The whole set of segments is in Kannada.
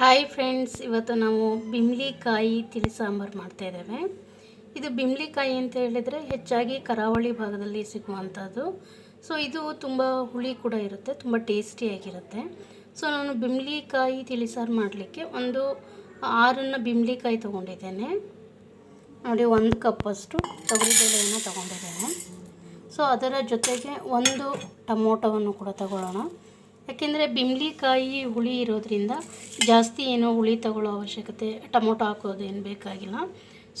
ಹಾಯ್ ಫ್ರೆಂಡ್ಸ್, ಇವತ್ತು ನಾವು ಬಿಮ್ಲಿಕಾಯಿ ತಿಳಿ ಸಾಂಬಾರು ಮಾಡ್ತಾಯಿದ್ದೇವೆ ಇದು ಬಿಮ್ಲಿಕಾಯಿ ಅಂತ ಹೇಳಿದರೆ ಹೆಚ್ಚಾಗಿ ಕರಾವಳಿ ಭಾಗದಲ್ಲಿ ಸಿಗುವಂಥದ್ದು. ಸೊ ಇದು ತುಂಬ ಹುಳಿ ಕೂಡ ಇರುತ್ತೆ, ತುಂಬ ಟೇಸ್ಟಿಯಾಗಿರುತ್ತೆ ಸೊ ನಾನು ಬಿಮ್ಲಿಕಾಯಿ ತಿಳಿಸಾರು ಮಾಡಲಿಕ್ಕೆ ಒಂದು ಆರನ್ನು ಬಿಮ್ಲಿಕಾಯಿ ತೊಗೊಂಡಿದ್ದೇನೆ. ನೋಡಿ, ಒಂದು ಕಪ್ಪಷ್ಟು ತೊಗರಿಬೇಳೆಯನ್ನು ತೊಗೊಂಡಿದ್ದೇನೆ. ಸೊ ಅದರ ಜೊತೆಗೆ ಒಂದು ಟೊಮೊಟೊವನ್ನು ಕೂಡ ತಗೊಳ್ಳೋಣ. ಯಾಕೆಂದರೆ ಬಿಮ್ಲಿಕಾಯಿ ಹುಳಿ ಇರೋದ್ರಿಂದ ಜಾಸ್ತಿ ಏನೋ ಹುಳಿ ತಗೊಳ್ಳೋ ಅವಶ್ಯಕತೆ, ಟೊಮೊಟೊ ಹಾಕೋದು ಏನು ಬೇಕಾಗಿಲ್ಲ.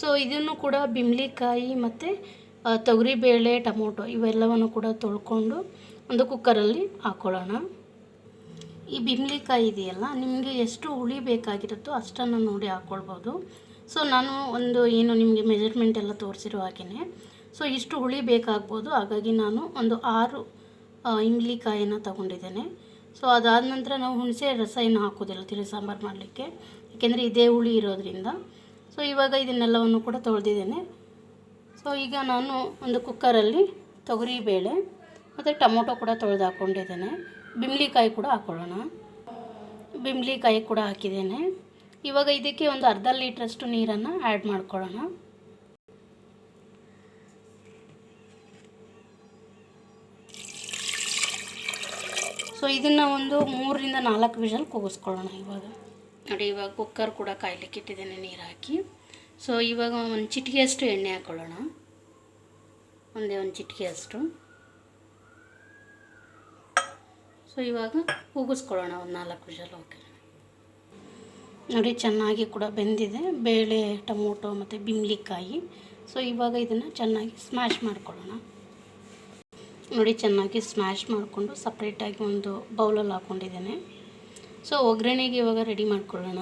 ಸೊ ಇದನ್ನು ಕೂಡ ಬಿಮ್ಲಿಕಾಯಿ ಮತ್ತು ತೊಗರಿಬೇಳೆ, ಟೊಮೊಟೊ ಇವೆಲ್ಲವನ್ನು ಕೂಡ ತೊಳ್ಕೊಂಡು ಒಂದು ಕುಕ್ಕರಲ್ಲಿ ಹಾಕ್ಕೊಳ್ಳೋಣ ಈ ಬಿಮ್ಲಿಕಾಯಿ ಇದೆಯಲ್ಲ, ನಿಮಗೆ ಎಷ್ಟು ಹುಳಿ ಬೇಕಾಗಿರುತ್ತೋ ಅಷ್ಟನ್ನು ನೋಡಿ ಹಾಕ್ಕೊಳ್ಬೋದು ಸೊ ನಾನು ಒಂದು ಏನು ನಿಮಗೆ ಮೆಜರ್ಮೆಂಟ್ ಎಲ್ಲ ತೋರಿಸಿರೋ ಹಾಗೆಯೇ ಸೊ ಇಷ್ಟು ಹುಳಿ ಬೇಕಾಗ್ಬೋದು. ಹಾಗಾಗಿ ನಾನು ಒಂದು ಆರು ಇಂಗ್ಲಿಕಾಯನ್ನು ಇಂಗ್ಲಿಕಾಯಿನ ತಗೊಂಡಿದ್ದೇನೆ. ಸೊ ಅದಾದ ನಂತರ ನಾವು ಹುಣಸೆ ರಸ ಏನು ಹಾಕೋದಿಲ್ಲ ತಿಳಿ ಸಾಂಬಾರು ಮಾಡಲಿಕ್ಕೆ. ಯಾಕೆಂದರೆ ಇದೇ ಹುಳಿ ಇರೋದ್ರಿಂದ. ಸೊ ಇವಾಗ ಇದನ್ನೆಲ್ಲವನ್ನು ಕೂಡ ತೊಳೆದಿದ್ದೇನೆ. ಸೊ ಈಗ ನಾನು ಒಂದು ಕುಕ್ಕರಲ್ಲಿ ತೊಗರಿಬೇಳೆ ಮತ್ತು ಟೊಮೊಟೊ ಕೂಡ ತೊಳೆದು ಹಾಕ್ಕೊಂಡಿದ್ದೇನೆ ಬಿಮ್ಲಿಕಾಯಿ ಕೂಡ ಹಾಕ್ಕೊಳ್ಳೋಣ ಬಿಮ್ಲಿಕಾಯಿ ಕೂಡ ಹಾಕಿದ್ದೇನೆ. ಇವಾಗ ಇದಕ್ಕೆ ಒಂದು ಅರ್ಧ ಲೀಟ್ರಷ್ಟು ನೀರನ್ನು ಆ್ಯಡ್ ಮಾಡ್ಕೊಳ್ಳೋಣ. ಸೊ ಇದನ್ನು ಒಂದು ಮೂರರಿಂದ ನಾಲ್ಕು ವಿಷಲ್ ಕೂಗಿಸ್ಕೊಳ್ಳೋಣ ಇವಾಗ. ನೋಡಿ, ಇವಾಗ ಕುಕ್ಕರ್ ಕೂಡ ಕಾಯ್ಲಿಕ್ಕೆ ಇಟ್ಟಿದ್ದೇನೆ ನೀರು ಹಾಕಿ. ಸೊ ಇವಾಗ ಒಂದು ಚಿಟಿಕೆಯಷ್ಟು ಎಣ್ಣೆ ಹಾಕ್ಕೊಳ್ಳೋಣ ಒಂದೇ ಒಂದು ಚಿಟಿಕೆಯಷ್ಟು. ಸೊ ಇವಾಗ ಕೂಗಿಸ್ಕೊಳ್ಳೋಣ ಒಂದು ನಾಲ್ಕು ವಿಷಲ್ ಓಕೆ ನೋಡಿ, ಚೆನ್ನಾಗಿ ಕೂಡ ಬೆಂದಿದೆ. ಬೇಳೆ, ಟೊಮೊಟೊ ಮತ್ತು ಬಿಮ್ಲಿಕಾಯಿ ಸೊ ಇವಾಗ ಇದನ್ನು ಚೆನ್ನಾಗಿ ಸ್ಮ್ಯಾಶ್ ಮಾಡ್ಕೊಳ್ಳೋಣ. ನೋಡಿ, ಚೆನ್ನಾಗಿ ಸ್ಮ್ಯಾಶ್ ಮಾಡಿಕೊಂಡು ಸಪ್ರೇಟಾಗಿ ಒಂದು ಬೌಲಲ್ಲಿ ಹಾಕ್ಕೊಂಡಿದ್ದೇನೆ ಸೊ ಒಗ್ಗರಣೆಗೆ ಇವಾಗ ರೆಡಿ ಮಾಡ್ಕೊಳ್ಳೋಣ.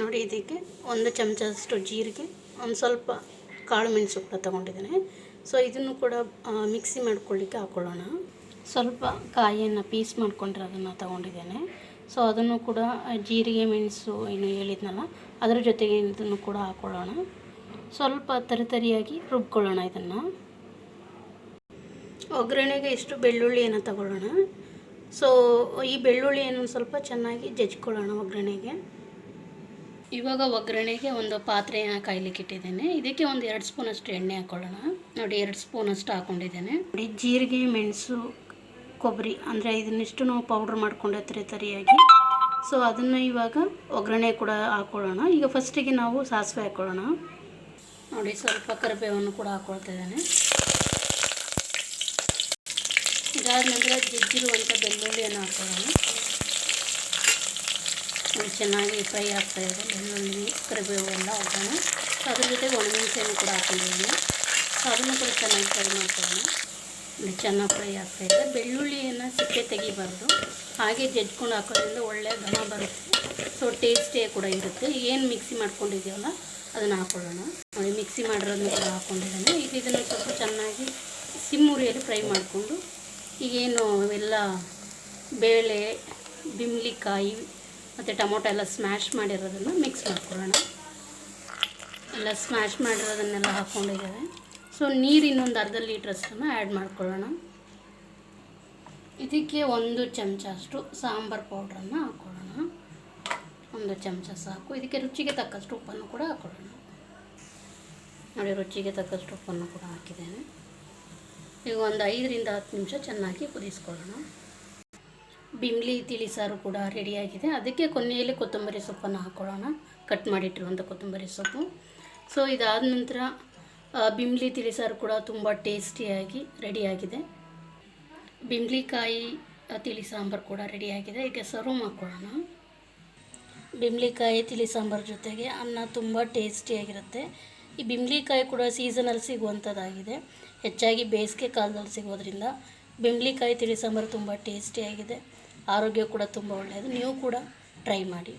ನೋಡಿ, ಇದಕ್ಕೆ ಒಂದು ಚಮಚದಷ್ಟು ಜೀರಿಗೆ, ಒಂದು ಸ್ವಲ್ಪ ಕಾಳು ಮೆಣಸು ಕೂಡ ತೊಗೊಂಡಿದ್ದೇನೆ. ಸೊ ಇದನ್ನು ಕೂಡ ಮಿಕ್ಸಿ ಮಾಡ್ಕೊಳ್ಳಿಕ್ಕೆ ಹಾಕ್ಕೊಳ್ಳೋಣ ಸ್ವಲ್ಪ ಕಾಯಿಯನ್ನು ಪೀಸ್ ಮಾಡ್ಕೊಂಡಿರೋದನ್ನು ತೊಗೊಂಡಿದ್ದೇನೆ. ಸೊ ಅದನ್ನು ಕೂಡ ಜೀರಿಗೆ, ಮೆಣಸು ಏನು ಹೇಳಿದ್ನಲ್ಲ, ಅದರ ಜೊತೆಗೆ ಇದನ್ನು ಕೂಡ ಹಾಕ್ಕೊಳ್ಳೋಣ ಸ್ವಲ್ಪ ತರಿತರಿಯಾಗಿ ರುಬ್ಕೊಳ್ಳೋಣ ಇದನ್ನು. ಒಗ್ಗರಣೆಗೆ ಇಷ್ಟು ಬೆಳ್ಳುಳ್ಳಿಯನ್ನು ತಗೊಳ್ಳೋಣ. ಸೊ ಈ ಬೆಳ್ಳುಳ್ಳಿಯನ್ನು ಸ್ವಲ್ಪ ಚೆನ್ನಾಗಿ ಜಜ್ಕೊಳ್ಳೋಣ ಒಗ್ಗರಣೆಗೆ. ಇವಾಗ ಒಗ್ಗರಣೆಗೆ ಒಂದು ಪಾತ್ರೆಯನ್ನು ಕಾಯ್ಲಿಕ್ಕೆ ಇಟ್ಟಿದ್ದೇನೆ. ಇದಕ್ಕೆ ಒಂದು ಎರಡು ಸ್ಪೂನಷ್ಟು ಎಣ್ಣೆ ಹಾಕ್ಕೊಳ್ಳೋಣ ನೋಡಿ, ಎರಡು ಸ್ಪೂನಷ್ಟು ಹಾಕ್ಕೊಂಡಿದ್ದೇನೆ ನೋಡಿ, ಜೀರಿಗೆ, ಮೆಣಸು, ಕೊಬ್ಬರಿ, ಅಂದರೆ ಇದನ್ನಿಷ್ಟು ನಾವು ಪೌಡ್ರ್ ಮಾಡ್ಕೊಂಡೆ ತರಿ ತರಿಯಾಗಿ ಸೊ ಅದನ್ನು ಇವಾಗ ಒಗ್ಗರಣೆ ಕೂಡ ಹಾಕ್ಕೊಳ್ಳೋಣ ಈಗ ಫಸ್ಟಿಗೆ ನಾವು ಸಾಸಿವೆ ಹಾಕ್ಕೊಳ್ಳೋಣ ನೋಡಿ, ಸ್ವಲ್ಪ ಕರಿಬೇವನ್ನು ಕೂಡ ಹಾಕ್ಕೊಳ್ತಾ ಇದಾದ ನಂತರ ಜಜ್ಜಿರುವಂಥ ಬೆಳ್ಳುಳ್ಳಿಯನ್ನು ಹಾಕೊಳ್ಳೋಣ ಚೆನ್ನಾಗಿ ಫ್ರೈ ಆಗ್ತಾ ಇದೆ. ಬೆಳ್ಳುಳ್ಳಿ, ಕರಿಬೇವು ಎಲ್ಲ ಹಾಕೋಣ. ಅದ್ರ ಜೊತೆಗೆ ಒಣಮೆಣಸೆಯನ್ನು ಕೂಡ ಹಾಕೊಂಡಿದ್ದೀನಿ. ಅದನ್ನು ಕೂಡ ಚೆನ್ನಾಗಿ ಫ್ರೈ ಮಾಡ್ಕೊಳ್ಳೋಣ. ಚೆನ್ನಾಗಿ ಫ್ರೈ ಆಗ್ತಾ ಇದೆ. ಬೆಳ್ಳುಳ್ಳಿಯನ್ನು ಸಿಪ್ಪೆ ತೆಗಿಬಾರ್ದು. ಹಾಗೆ ಜಜ್ಕೊಂಡು ಹಾಕೋದ್ರಿಂದ ಒಳ್ಳೆಯ ಘನ ಬರುತ್ತೆ. ಸೊ, ಟೇಸ್ಟೇ ಕೂಡ ಇರುತ್ತೆ. ಏನು ಮಿಕ್ಸಿ ಮಾಡ್ಕೊಂಡಿದ್ದೀವಲ್ಲ, ಅದನ್ನು ಹಾಕ್ಕೊಳ್ಳೋಣ ನೋಡಿ, ಮಿಕ್ಸಿ ಮಾಡಿರೋದನ್ನ ಕೂಡ ಹಾಕ್ಕೊಂಡಿದ್ದೇನೆ ಈಗ ಇದನ್ನು ಸ್ವಲ್ಪ ಚೆನ್ನಾಗಿ ಸಿಮ್ಮುರಿಯಲ್ಲಿ ಫ್ರೈ ಮಾಡಿಕೊಂಡು ಈಗೇನು ಇವೆಲ್ಲ ಬೇಳೆ ಬಿಮ್ಲಿಕಾಯಿ ಮತ್ತು ಟೊಮೊಟೊ ಎಲ್ಲ ಸ್ಮ್ಯಾಶ್ ಮಾಡಿರೋದನ್ನು ಮಿಕ್ಸ್ ಮಾಡ್ಕೊಳ್ಳೋಣ. ಎಲ್ಲ ಸ್ಮ್ಯಾಶ್ ಮಾಡಿರೋದನ್ನೆಲ್ಲ ಹಾಕ್ಕೊಂಡಿದ್ದೇವೆ. ಸೊ ನೀರು ಇನ್ನೊಂದು ಅರ್ಧ ಲೀಟ್ರಷ್ಟನ್ನು ಆ್ಯಡ್ ಮಾಡ್ಕೊಳ್ಳೋಣ. ಇದಕ್ಕೆ ಒಂದು ಚಮಚ ಅಷ್ಟು ಸಾಂಬಾರು ಪೌಡ್ರನ್ನು ಹಾಕ್ಕೊಳ್ಳೋಣ. ಒಂದು ಚಮಚ ಸಾಕು. ಇದಕ್ಕೆ ರುಚಿಗೆ ತಕ್ಕಷ್ಟು ಉಪ್ಪನ್ನು ಕೂಡ ಹಾಕ್ಕೊಳ್ಳೋಣ. ನೋಡಿ, ರುಚಿಗೆ ತಕ್ಕಷ್ಟು ಉಪ್ಪನ್ನು ಕೂಡ ಹಾಕಿದ್ದೇನೆ. ಈಗ ಒಂದು ಐದರಿಂದ ಹತ್ತು ನಿಮಿಷ ಚೆನ್ನಾಗಿ ಕುದಿಸ್ಕೊಳ್ಳೋಣ. ಬಿಮ್ಲಿ ತಿಳಿಸಾರು ಕೂಡ ರೆಡಿಯಾಗಿದೆ ಅದಕ್ಕೆ ಕೊನೆಯಲ್ಲಿ ಕೊತ್ತಂಬರಿ ಸೊಪ್ಪನ್ನು ಹಾಕ್ಕೊಳ್ಳೋಣ ಕಟ್ ಮಾಡಿಟ್ಟಿರುವಂಥ ಕೊತ್ತಂಬರಿ ಸೊಪ್ಪು. ಸೊ ಇದಾದ ನಂತರ ಬಿಮ್ಲಿ ತಿಳಿಸಾರು ಕೂಡ ತುಂಬ ಟೇಸ್ಟಿಯಾಗಿ ರೆಡಿಯಾಗಿದೆ ಬಿಮ್ಲಿಕಾಯಿ ತಿಳಿ ಸಾಂಬಾರು ಕೂಡ ರೆಡಿಯಾಗಿದೆ ಈಗ ಸರ್ವ್ ಮಾಡ್ಕೊಳ್ಳೋಣ. ಬಿಮ್ಲಿಕಾಯಿ ತಿಳಿ ಸಾಂಬಾರು ಜೊತೆಗೆ ಅನ್ನ ತುಂಬ ಟೇಸ್ಟಿಯಾಗಿರುತ್ತೆ. ಈ ಬಿಂಬ್ಲಿಕಾಯಿ ಕೂಡ ಸೀಸನಲ್ಲಿ ಸಿಗುವಂಥದ್ದಾಗಿದೆ ಹೆಚ್ಚಾಗಿ ಬೇಸಿಗೆ ಕಾಲದಲ್ಲಿ ಸಿಗೋದ್ರಿಂದ ಬಿಂಬ್ಲಿಕಾಯಿ ತಿಳಿ ಸಾಂಬಾರು ತುಂಬ ಟೇಸ್ಟಿಯಾಗಿದೆ ಆರೋಗ್ಯ ಕೂಡ ತುಂಬ ಒಳ್ಳೆಯದು ನೀವು ಕೂಡ ಟ್ರೈ ಮಾಡಿ.